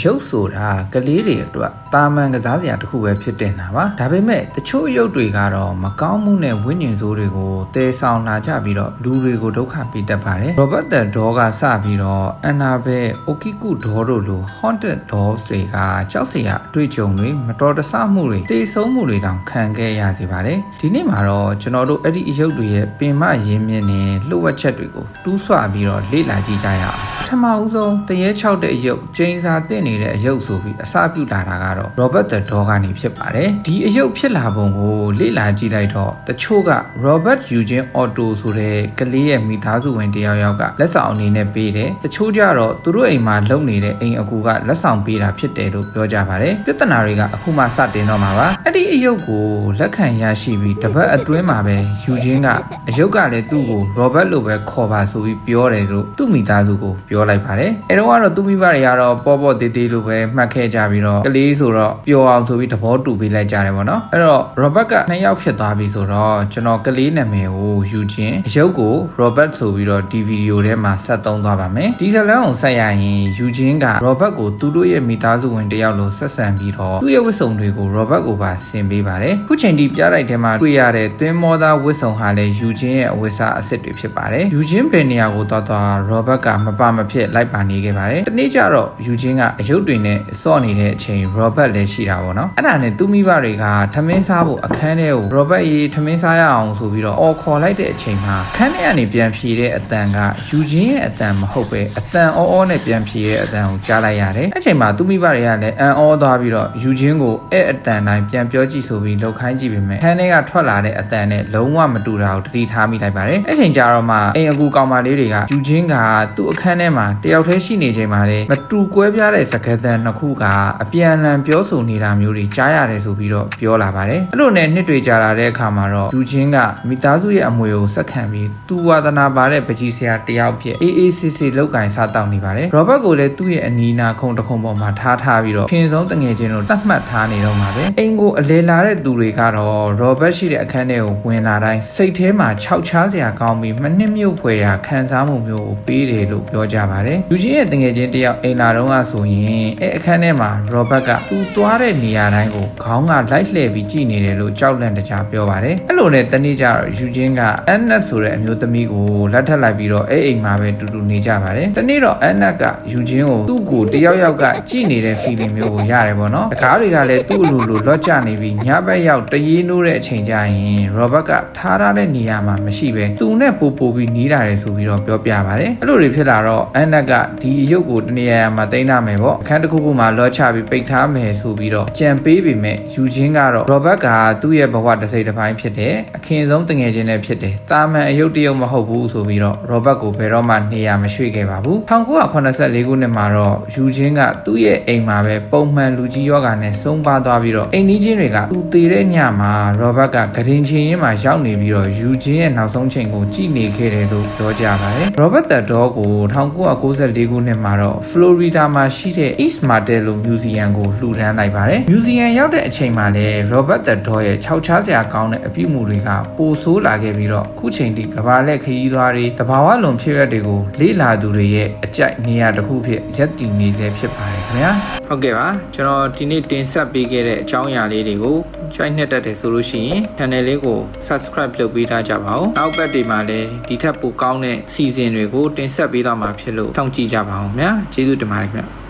ယုတ်ဆိုတာကလေးတွေအတွက်တာမန်ကစားစရာတစ်ခုပဲဖြစ်တင်တာပါဒါပေမဲ့တချို့အယုတ်တွေကတော့မကောင်းမှုနဲ့ဝိညာဉ်ဆိုးတွေကိုတဲဆောင်လာကြပြီးတော့လူတွေကိုဒုက္ခပေးတတ်ပါတယ်ရောဘတ်တဒေါကစပြီးတော့အန်နာဘဲအိုကီကုဒေါတို့လို haunted dolls တွေကကြောက်စရာအတွေ့အကြုံတွေမတော်တဆမှုတွေတေဆုံးမှုတွေတောင်ခံခဲ့ရစေပါတယ်ဒီနေ့မှာတော့ကျွန်တော်တို့အဲ့ဒီအယုတ်တွေရဲ့ပင်မရင်းမြစ်နဲ့လှုပ်ဝက်ချက်တွေကိုတူးဆွပြီးတော့လေ့လာကြည့်ကြရအောင်ပထမဦးဆုံးတရေ6တဲ့အယုတ်ကျင်းစာတင်နေတဲ့အယုတ်ဆိုပြီးအစပြုလာတာကတော့ Robert the Dog ကနေဖြစ်ပါတယ်ဒီအယုတ်ဖြစ်လာပုံကိုလေ့လာကြည့်လိုက်တော့တချို့က Robert Eugene Otto ဆိုတဲ့ကလေးရဲ့မိသားစုဝင်တယောက်ယောက်ကလက်ဆောင်အနေနဲ့ပေးတယ်တချို့ကြတော့သူတို့အိမ်မှာလုံနေတဲ့အိမ်အကူကလက်ဆောင်ပေးတာဖြစ်တယ်လို့ပြောကြပါတယ်ပြဿနာတွေကအခုမှစတင်တော့မှာပါအဲ့ဒီအယုတ်ကိုလက်ခံရရှိပြီးတပတ်အတွင်းမှာပဲ Eugene ကအယုတ်ကလည်းသူ့ကို Robert လို့ပဲခေါ်ပါဆိုပြီးပြောတယ်လို့သူ့မိသားစုကိုပြောလိုက်ပါတယ်အဲတော့ကတော့သူ့မိဘတွေကတော့ပေါ့ပေါ့တေးသေးလို့ပဲမှတ်ခဲ့ကြပြီးတော့ကလေးဆိုတော့ပျော်အောင်ဆိုပြီးသဘောတူပေးလိုက်ကြတယ်ပေါ့နော်အဲ့တော့ Robert ကနှစ်ယောက်ဖြစ်သွားပြီဆိုတော့ကျွန်တော်ကလေးနာမည်ကိုယူခြင်းအယုတ်ကို Robert ဆိုပြီးတော့ဒီဗီဒီယိုထဲမှာဆက်သုံးသွားပါမယ်ဒီဇလန်ကိုဆက်ရရင်ယူခြင်းက Robert ကိုသူတို့ရဲ့မိသားစုဝင်တစ်ယောက်လိုဆက်ဆံပြီးတော့သူ့ရဲ့ဝတ်စုံတွေကို Robert ကိုပါဆင်ပေးပါတယ်ခုချိန်ဒီပြလိုက်ထဲမှာတွေ့ရတဲ့သင်းမောသားဝတ်စုံဟာလည်းယူခြင်းရဲ့အဝတ်စားအစ်စ်တွေဖြစ်ပါတယ်ယူခြင်းဘယ်နေရာကိုသွားသွား Robert ကမပါမဖြစ်လိုက်ပါနေခဲ့ပါတယ်တနေ့ကျတော့ယူခြင်းကအယုတ်တွေနဲ့စော့နေတဲ့အချိန် Robert လည်းရှိတာပေါ့နော်အဲ့ဒါနဲ့သူမိဘတွေကထမင်းစားဖို့အခန်းထဲကို Robert ရေထမင်းစားရအောင်ဆိုပြီးတော့အော်ခေါ်လိုက်တဲ့အချိန်မှာခန်းထဲကနေပြန်ဖြေတဲ့အတန်ကယူခြင်းရဲ့အတန်မဟုတ်ပဲအတန်အောအောနဲ့ပြန်ဖြေတဲ့အတန်ကိုကြားလိုက်ရတယ်အဲ့ချိန်မှာသူမိဘတွေကလည်းအန်အောသွားပြီးတော့ယူခြင်းကိုအဲ့အတန်တိုင်းပြန်ပြောကြည့်ဆိုပြီးလှုပ်ခိုင်းကြည့်ပေမဲ့ခန်းထဲကထွက်လာတဲ့အတန်နဲ့လုံးဝမတူတာကိုတတိထားမိလိုက်ပါတယ်အဲ့ချိန်ကျတော့မှအိမ်အကူကောင်မလေးတွေကယူခြင်းကသူ့အခန်းထဲမှာတယောက်တည်းရှိနေချိန်မှာလေမတူကွဲပြားတဲ့စကားသံနှစ်ခုကအပြန်အလှန်ပြောဆိုနေတာမျိုးတွေကြားရတယ်ဆိုပြီးတော့ပြောလာပါတယ်အဲ့လိုနဲ့နှစ်တွေကြာလာတဲ့အခါမှာတော့ယူခြင်းကမိသားစုရဲ့အမွေကိုစက်ခံပြီးသူဝါသနာပါတဲ့ပကြီးဆရာတယောက်ဖြစ်အေးအေးဆေးဆေးလောက်ကင်စားတောင်းနေပါတယ်ရောဘတ်ကိုလည်းသူ့ရဲ့အနီးနာခုံတစ်ခုံပေါ်မှာထားထားပြီးတော့ခင်ဆုံးတငယ်ချင်းတို့တတ်မှတ်ထားနေတော့မှာပဲအိမ်ကိုအလေလာတဲ့သူတွေကတော့ရောဘတ်ရှိတဲ့အခန်းထဲကိုဝင်လာတိုင်းစိတ်ထဲမှာခြောက်ချားစရာကောင်းပြီးမနှိမ့်မြုပ်ဖွယ်ရာခံစားမှုမျိုးကိုပေးတယ်လို့ပြောကြပါတယ်လူချင်းရဲ့တငယ်ချင်းတယောက်အိမ်လာတော့ကဆိုရင်အဲအခန်းထဲမှာရောဘတ်ကသူသွားတဲ့နေရာတိုင်းကိုခေါင်းကလိုက်လှည့်ပြီးကြည့်နေတယ်လို့ကြောက်လန့်တကြားပြောပါတယ်အဲ့လိုနဲ့တနေ့ကျတော့ယူချင်းကအန်နတ်ဆိုတဲ့အမျိုးသမီးကိုလက်ထပ်လိုက်ပြီးတော့အဲအိမ်မှာပဲတူတူနေကြပါတယ်တနေ့တော့အန်နတ်ကယူချင်းကိုသူ့ကိုတယောက်ယောက်ကကြည့်နေတဲ့ feeling မျိုးကိုရတယ်ပေါ့နော်တကားတွေကလည်းသူ့လိုလိုလော့ကျနေပြီးညဘက်ရောက်တရေနိုးတဲ့အချိန်ကျရင်ရောဘတ်ကထားထားတဲ့နေရာမှာမရှိပဲသူနဲ့ပို့ပို့ပြီးနီးလာတယ်ဆိုပြီးတော့ပြောပြပါတယ်အဲ့လိုတွေဖြစ်လာတော့အန်နတ်ကဒီရုပ်ကိုတနေရာရာမှာတင်ထားမယ်ပေါ့အခန်းတစ်ခုခုမှာလော့ချပြီးပိတ်ထားမယ်ဆိုပြီးတော့ကြံပေးပေမဲ့ယူချင်းကတော့ရောဘတ်ကသူ့ရဲ့ဘဝတစ်စိတ်တစ်ပိုင်းဖြစ်တယ်အခင်းဆုံးတငယ်ချင်းလည်းဖြစ်တယ်တာမန်အယုတ်တယုတ်မဟုတ်ဘူးဆိုပြီးတော့ရောဘတ်ကိုဘယ်တော့မှနေရာမရွှေ့ခဲ့ပါဘူး1984ခုနှစ်မှာတော့ယူချင်းကသူ့ရဲ့အိမ်မှာပဲပုံမှန်လူကြီးယောဂါနဲ့ဆုံးပါသွားပြီးတော့အိမ်နီးချင်းတွေကသူတည်တဲ့ညမှာရောဘတ်ကဂရင်ချင်းရင်းမှာရောက်နေပြီးတော့ယူချင်းရဲ့နောက်ဆုံးချိန်ကိုကြည့်နေခဲ့တယ်လို့ပြောကြပါတယ်ရောဘတ်သက်ဒေါကို1994ခုနှစ်မှာတော့ဖလိုရီဒါမှာရှိတဲ့ East Martello Museum ကိုလှူဒန်းလိုက်ပါတယ် Museum ရောက်တဲ့အချိန်မှာလည်း Robert the Dog ရဲ့ခြောက်ခြားစရာကောင်းတဲ့အပြုအမူတွေကပိုဆိုးလာခဲ့ပြီးတော့ခုချိန်ထိကဘာလက်ခရီးသွားတွေတဘာဝလွန်ဖြစ်ရက်တွေကိုလေ့လာသူတွေရဲ့အကြိုက်နေရာတစ်ခုဖြစ်ရက်တည်နေစေဖြစ်ပါတယ်ခင်ဗျာဟုတ်ကဲ့ပါကျွန်တော်ဒီနေ့တင်ဆက်ပေးခဲ့တဲ့အကြောင်းအရာလေးတွေကိုကြိုက်နှစ်တက်တယ်ဆိုလို့ရှိရင် channel လေးကို subscribe လုပ်ပေးထားကြပါဦးနောက်ဘက်တွေမှာလည်းဒီထက်ပိုကောင်းတဲ့စီစဉ်တွေကိုတင်ဆက်ပေးတော့မှာဖြစ်လို့စောင့်ကြည့်ကြပါဦးခင်ဗျာကျေးဇူးတင်ပါတယ်ခင်ဗျာ